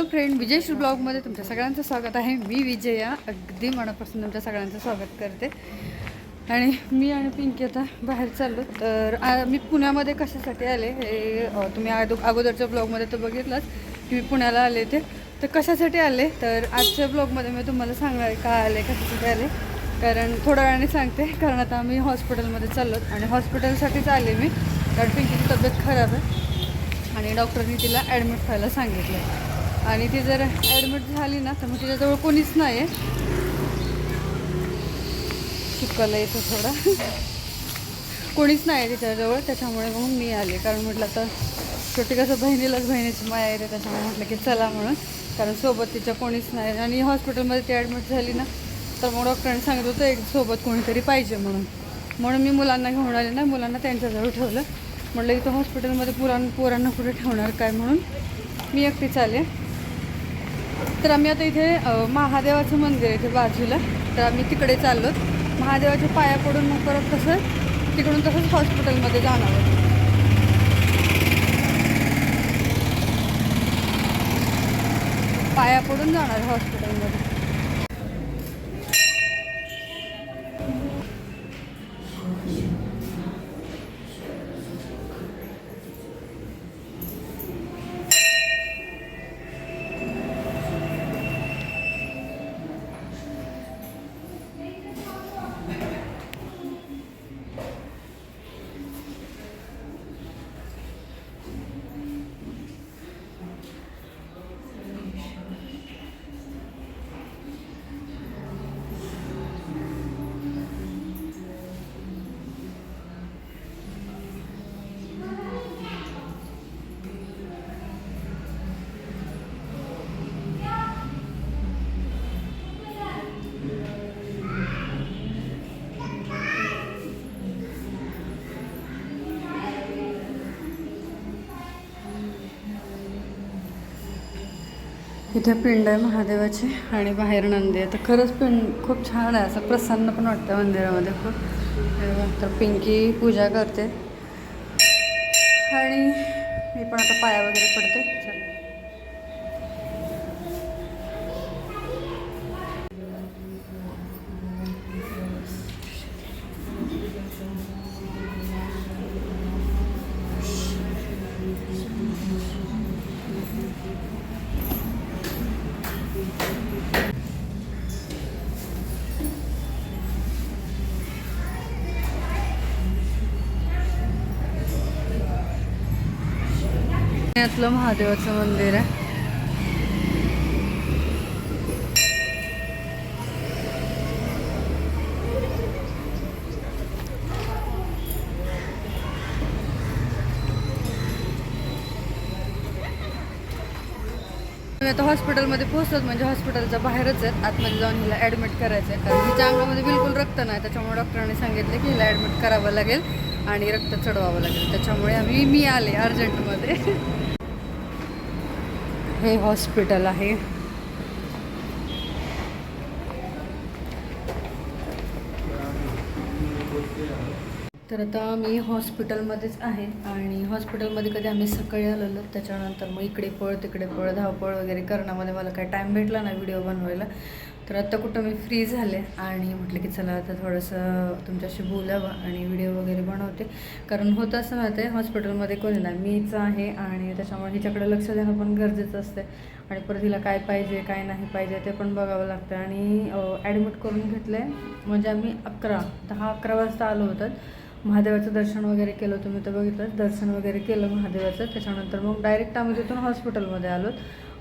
Hello friend विजयश्री ब्लॉगमध्ये तुमच्या सगळ्यांचं स्वागत आहे. मी विजया अगदी मनापासून तुमच्या सगळ्यांचं स्वागत करते. आणि मी आणि पिंकी आता बाहेर चाललो. तर मी पुण्यामध्ये कशासाठी आले हे तुम्ही आदो अगोदरच्या ब्लॉगमध्ये तर बघितलंच की मी पुण्याला आले ते तर कशासाठी आले? तर आजच्या ब्लॉगमध्ये मी तुम्हाला सांगणार का आले कशासाठी आले? कारण थोड्या वेळाने सांगते कारण आता आम्ही हॉस्पिटलमध्ये चाललो आणि हॉस्पिटलसाठीच आले मी. कारण पिंकीची तब्येत खराब आहे. आणि डॉक्टरनी तिला ॲडमिट व्हायला सांगितलं आणि ती जर ॲडमिट झाली ना तर मग तिच्याजवळ कोणीच नाही आहे चुकलं येतो थोडा. कोणीच नाही आहे तिच्याजवळ त्याच्यामुळे मग मी आले. कारण म्हटलं आता शेवटी कसं बहिणीलाच बहिणीची माया येते त्याच्यामुळे म्हटलं की चला म्हणून. कारण सोबत तिच्या कोणीच नाही. आणि हॉस्पिटलमध्ये ती ॲडमिट झाली ना तर मग डॉक्टरांनी सांगत होतं एक सोबत कोणीतरी पाहिजे म्हणून. म्हणून मी मुलांना घेऊन आले ना मुलांना त्यांच्याजवळ ठेवलं. म्हटलं इथं हॉस्पिटलमध्ये पुराण पोरांना कुठे ठेवणार काय म्हणून? मी एकटीच आले. तर आम्ही आता इथे महादेवाचं मंदिर आहे इथे बाजूला. तर आम्ही तिकडे चाललो. महादेवाच्या पाया पडून मग परत कसं तिकडून तसंच हॉस्पिटलमध्ये जाणार आहोत. पाया पडून जाणार हॉस्पिटलमध्ये. इथे पिंड आहे महादेवाची आणि बाहेर नंदी आहे. तर खरंच पिंड खूप छान आहे. असं प्रसन्न पण वाटतं मंदिरामध्ये खूप. तर पिंकी पूजा करते. आणि मी पण आता पाया वगैरे पडते. चला. पुण्यातलं महादेवाचं मंदिर आहे. आता हॉस्पिटलमध्ये पोहोचत म्हणजे हॉस्पिटलच्या बाहेरच आहेत. आतमध्ये जाऊन हिला ॲडमिट करायचं आहे कारण हिच्या अंगामध्ये बिलकुल रक्त नाही त्याच्यामुळे डॉक्टरांनी सांगितलं की हिला ॲडमिट करावं लागेल. आणि रक्त चढवावं लागेल. त्याच्यामुळे आम्ही मी आले अर्जंटमध्ये. हे हॉस्पिटल आहे. तर आता मी हॉस्पिटलमध्येच आहे आणि हॉस्पिटलमध्ये कधी आम्ही सकाळी आलेलो त्याच्यानंतर मग इकडे पळ तिकडे पळ धावपळ वगैरे करण्यामध्ये मला काही टाईम भेटला ना व्हिडिओ बनवायला. तर आत्ता कुठं मी फ्री झाले आणि म्हटलं की चला आता थोडंसं तुमच्याशी बोलावं आणि व्हिडिओ वगैरे बनवते. कारण होतं असं माहिती आहे हॉस्पिटलमध्ये कोणी नाही. मीच आहे आणि त्याच्यामुळे हिच्याकडे लक्ष देणं पण गरजेचं असते आणि परत हिला काय पाहिजे काय नाही पाहिजे ते पण बघावं लागतं आणि ॲडमिट करून घेतलं आहे म्हणजे आम्ही अकरा दहा अकरा वाजता आलो होतं. महादेवाचं दर्शन वगैरे केलं तुम्ही तर बघितलं दर्शन वगैरे केलं महादेवाचं. त्याच्यानंतर मग डायरेक्ट आम्ही तिथून हॉस्पिटलमध्ये आलो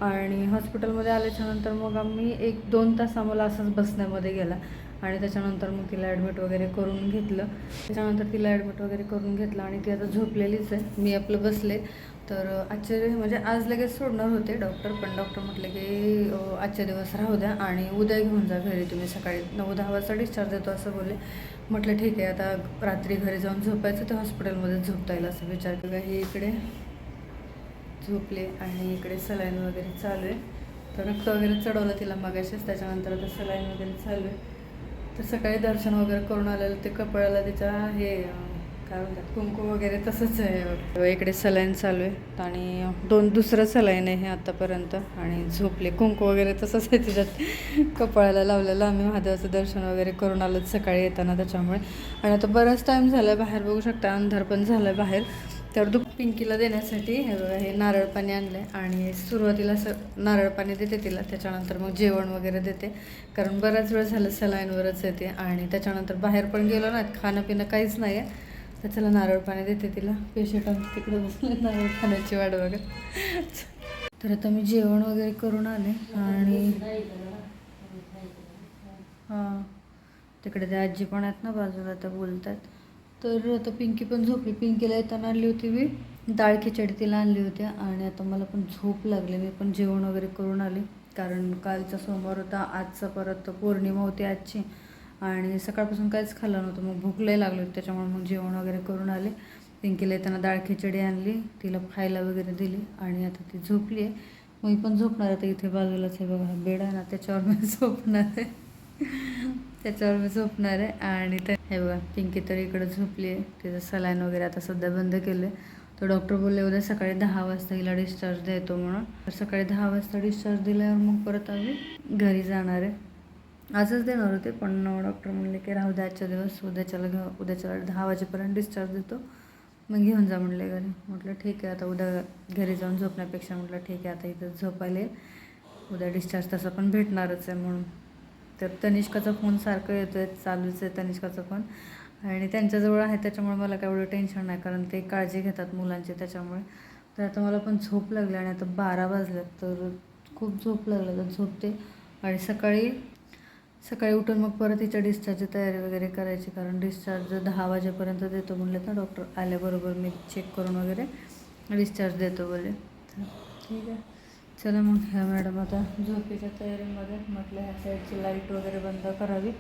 आणि हॉस्पिटलमध्ये आल्याच्यानंतर मग आम्ही एक दोन तास आम्हाला असंच बसण्यामध्ये गेला. आणि त्याच्यानंतर मग तिला ॲडमिट वगैरे करून घेतलं. त्याच्यानंतर तिला ॲडमिट वगैरे करून घेतलं आणि ती आता झोपलेलीच आहे. मी आपलं बसले. तर आजचे म्हणजे आज लगेच सोडणार होते डॉक्टर पण डॉक्टर म्हटले की आजचे दिवस राहू द्या आणि उद्या घेऊन जा घरी. तुम्ही सकाळी नऊ दहा वाजता डिस्चार्ज देतो असं बोलले. म्हटलं ठीक आहे आता रात्री घरी जाऊन झोपायचं ते हॉस्पिटलमध्ये झोपता येईल असं विचार केला. हे इकडे झोपले आणि इकडे सलाईन वगैरे चालू आहे. तर रक्त वगैरे चढवलं तिला मगाशीच त्याच्यानंतर आता सलाईन वगैरे चालू आहे. तर सकाळी दर्शन वगैरे करून आलेलं ते कपाळाला तिच्या हे काय म्हणतात कुंकू वगैरे तसंच आहे. इकडे सलाईन चालू आहे. आणि दोन दुसरं सलाईन आहे हे आणि झोपले कुंकू वगैरे तसंच आहे तिच्यात. कपाळाला लावलेलं आम्ही महादेवाचं दर्शन वगैरे करून आलो सकाळी येताना त्याच्यामुळे. आणि आता बराच टाईम झाला आहे बाहेर बघू शकता अंधार पण झाला आहे बाहेर. तर दुप पिंकीला देण्यासाठी हे बघा हे नारळ पाणी आणलं आहे आणि सुरुवातीला असं नारळ पाणी देते तिला त्याच्यानंतर मग जेवण वगैरे देते. कारण बराच वेळ झालं सलाईनवरच येते आणि त्याच्यानंतर बाहेर पण गेलो ना खाणं पिणं काहीच नाही आहे तर चला नारळ पाणी देते तिला. पेशंट आमच्या तिकडे बसले नारळ पाण्याची वाट बघत. तर आता मी जेवण वगैरे करून आले आणि हां तिकडे ते आजी पण आहेत ना बाजूला त्या बोलतात तर आता पिंकी पण झोपली. पिंकीला येताना आणली होती मी. डाळ खिचडी तिला आणली होती आणि आता मला पण झोप लागली. मी पण जेवण वगैरे करून आले. कारण कालचा सोमवार होता. आजचा परत पौर्णिमा होती आजची. आणि सकाळपासून काहीच खाल्लं नव्हतं. मग भूक लई लागली होती. त्याच्यामुळे मग जेवण वगैरे करून आले. पिंकीला येताना डाळ खिचडी आणली. तिला खायला वगैरे दिली. आणि आता ती झोपली आहे. मी पण झोपणार आता इथे बाजूलाच आहे बघा. बेड आहे ना. त्याच्यावर मी झोपणार आहे. त्याच्यावर मी झोपणार आहे. आणि ते हे बघा पिंकी तर इकडे झोपली आहे तिचं सलाईन वगैरे आता सध्या बंद केलं आहे तर डॉक्टर बोलले उद्या सकाळी दहा वाजता हिला डिस्चार्ज देतो म्हणून. तर सकाळी दहा वाजता डिस्चार्ज दिल्यावर मग परत आम्ही घरी जाणार आहे. आजच देणार होते पण डॉक्टर म्हणले की राहू द्या आजच्या दिवस उद्याच्याला घेऊ उद्याच्याला दहा वाजेपर्यंत डिस्चार्ज देतो. मग घेऊन जा म्हटले घरी. म्हटलं ठीक आहे आता उद्या घरी जाऊन झोपण्यापेक्षा. म्हटलं ठीक आहे आता इथं झोपायला येईल. उद्या डिस्चार्ज तसा पण भेटणारच आहे म्हणून. तर तनिष्काचा फोन सारखं येतो आहे चालूच आहे तनिष्काचा फोन. आणि त्यांच्याजवळ आहे त्याच्यामुळे मला काय एवढं टेन्शन नाही कारण ते काळजी घेतात मुलांची त्याच्यामुळे. तर आता मला पण झोप लागली आणि आता बारा वाजल्यात तर खूप झोप लागलं. तर झोपते आणि सकाळी सकाळी उठून मग परत तिच्या डिस्चार्जची तयारी वगैरे करायची कारण डिस्चार्ज दहा वाजेपर्यंत देतो म्हणले ना डॉक्टर आल्याबरोबर मी चेक करून वगैरे डिस्चार्ज देतो बोलले. तर ठीक आहे. चला मग ह्या मॅडम आता झोपेच्या तयारीमध्ये म्हटलं ह्या साईडची लाइट वगैरे बंद करावी.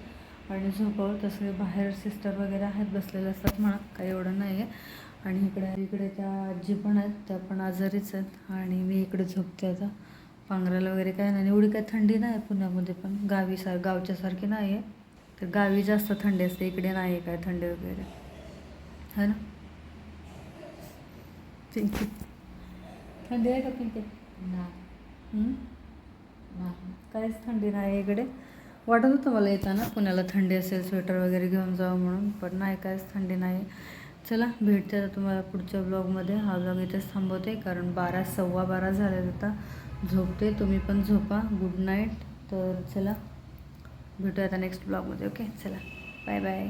आणि झोपावं तसं बाहेर सिस्टर वगैरे आहेत बसलेले असतात म्हणा काही एवढं नाही आहे आणि इकडे इकडे त्या आजी पण आहेत त्या पण आजारीच आहेत. आणि मी इकडे झोपते आता. पांघरायला वगैरे काय नाही. एवढी काय थंडी नाही आहे पुण्यामध्ये पण. गावी सार गावच्यासारखी नाही आहे तर गावी जास्त थंडी असते. इकडे नाही आहे काय थंडी वगैरे. है ना? पिंकी थंडी आहे का पिंकी? हं? काहीच थंडी नाही इकडे. वाटत होतं मला येताना पुण्याला थंडी असेल स्वेटर वगैरे घेऊन जावं म्हणून पण नाही काहीच थंडी नाही. चला भेटते आता तुम्हाला पुढच्या ब्लॉगमध्ये. हा ब्लॉग इथेच थांबवते कारण बारा सव्वा बारा झाले आता. झोपते तुम्ही पण झोपा. गुड नाईट तर चला भेटूया आता नेक्स्ट ब्लॉगमध्ये ओके चला बाय बाय